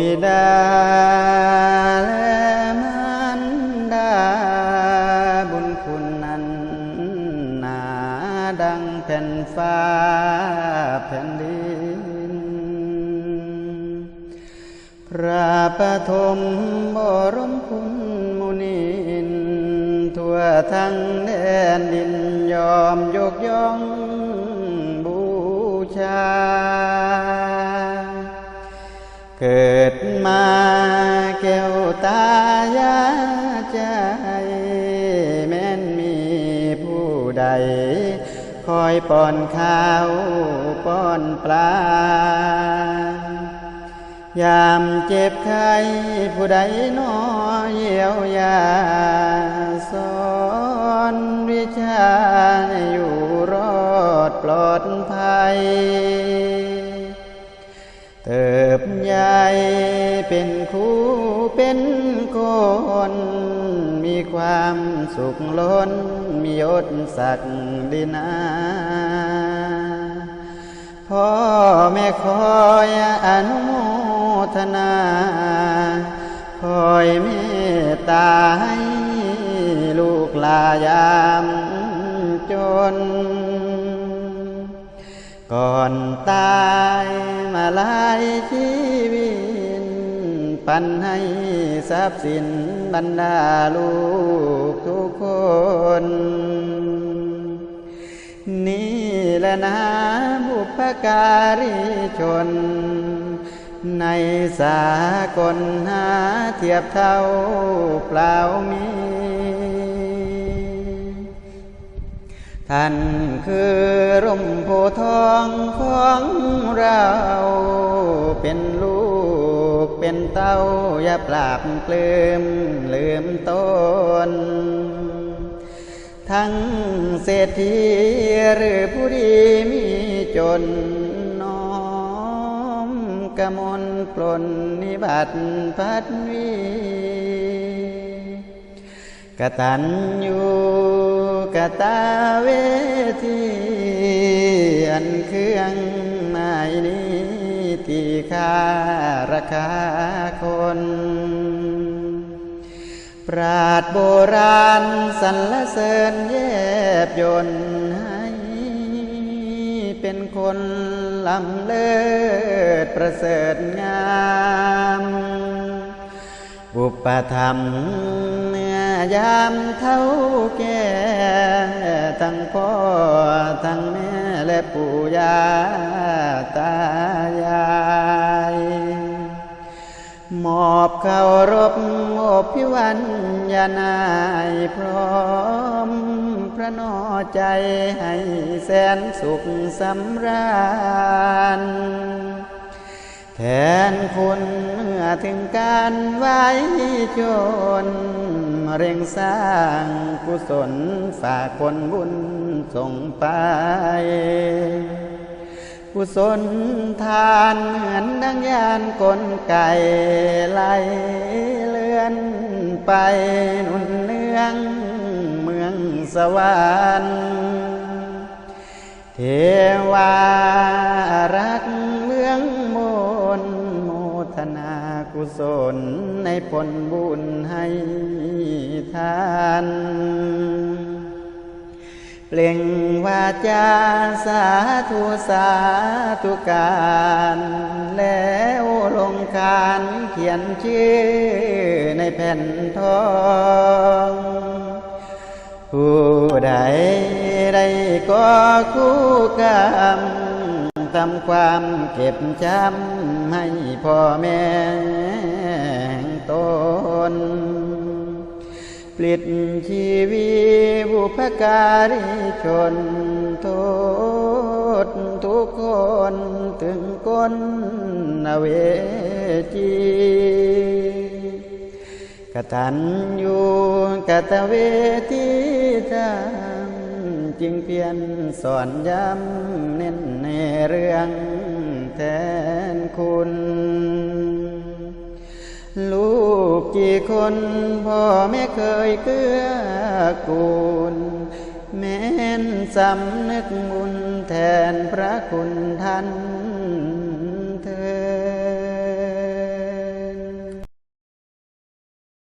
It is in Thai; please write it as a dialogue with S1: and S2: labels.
S1: บิดาและมารดา บุญคุณนั้นหนาดังแผ่นฟ้าแผ่นดิน พระปฐมบรมคุณมุนินทั่วทั้งแดนดินยอมยกย่องบูชา เกิดมาแก้วตายาใจ แม้นมีผู้ใด คอยป้อนข้าวป้อนปลายามเจ็บไข้ผู้ใดหนอเยียวยา สอนวิชาอยู่รอดปลอดภัย เป็นครูเป็นคนมีความสุขล้นมียศศักดินาพ่อแม่คอยอนุโมทนา คอยเมตตาให้ลูกลายามจน ก่อนตายมาลายชีวิต ปันให้ทรัพย์สินบรรดาลูกทุกคน นี่แหละนะบุพการีชน ในสากลหาเทียบเท่าเปล่ามี ท่านคือร่มโพธิ์ทองของเรา เป็นลูกเป็นเต้าอย่าปราบเกลืมลืมต้นทั้งเศรษฐีหรือผู้ดีมีจนน้อมกระมลปลนนิบัติพัดวีกตัญญู กตาเวทีอันเครื่องหมายนี้ที่ค่าราคาคน ปราดโบราณสรรเสริญแยบยนให้เป็นคนลำเลิศประเสริฐงามบุปธรรมยามเท่าแก่ ทั้งพ่อทั้งแม่และปู่ย่าตายายมอบเคารพอบพิวันยานายพร้อม พระนอใจให้แสนสุขสำราญแทนคุณเมื่อถึงการไว้ชน เร่งสร้างกุศลฝากผลบุญส่งไป กุศลทานเหมือนดังยานกลไก่ไหลเลื่อนไปนุ่นเนืองเมืองสวรรค์เทวารักเมืองมนโมทนากุศล ผลบุญให้ทานเปล่งวาจาสาธุสาธุการแล้วลงการเขียนชื่อในแผ่นทอง ผู้ใดได้ก็คู่กรรมทำความเก็บจำให้พ่อแม่ ลิดชีวีบุพการีชนโทษทุกคนถึงก้นเวจีกตัญญูกตเวทีธรรมจึงเพียรสอนย้ำเน้นในเรื่องแทนคุณลู กกี่คนพ่อไม่เคยเกื้อกูล แม้นสำนึกบุญแทนพระคุณท่าน